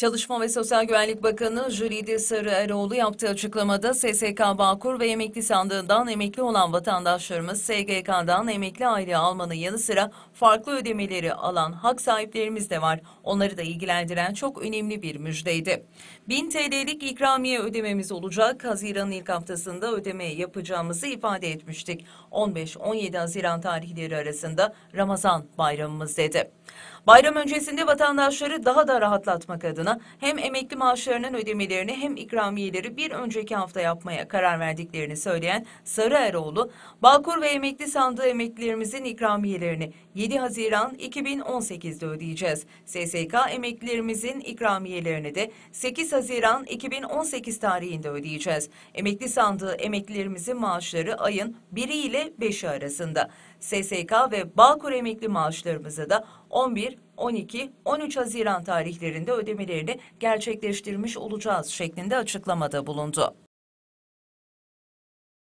Çalışma ve Sosyal Güvenlik Bakanı Jülide Sarı Eroğlu yaptığı açıklamada SSK Bağkur ve emekli sandığından emekli olan vatandaşlarımız SGK'dan emekli aylığı almanın yanı sıra farklı ödemeleri alan hak sahiplerimiz de var. Onları da ilgilendiren çok önemli bir müjdeydi. 1000 TL'lik ikramiye ödememiz olacak. Haziran'ın ilk haftasında ödeme yapacağımızı ifade etmiştik. 15-17 Haziran tarihleri arasında Ramazan bayramımız dedi. Bayram öncesinde vatandaşları daha da rahatlatmak adına hem emekli maaşlarının ödemelerini hem ikramiyeleri bir önceki hafta yapmaya karar verdiklerini söyleyen Sarı Eroğlu, Bağkur ve emekli sandığı emeklilerimizin ikramiyelerini 7 Haziran 2018'de ödeyeceğiz. SSK emeklilerimizin ikramiyelerini de 8 Haziran 2018 tarihinde ödeyeceğiz. Emekli sandığı emeklilerimizin maaşları ayın 1'i ile 5'i arasında. SSK ve Bağkur emekli maaşlarımızı da 11, 12, 13 Haziran tarihlerinde ödemelerini gerçekleştirmiş olacağız şeklinde açıklamada bulundu.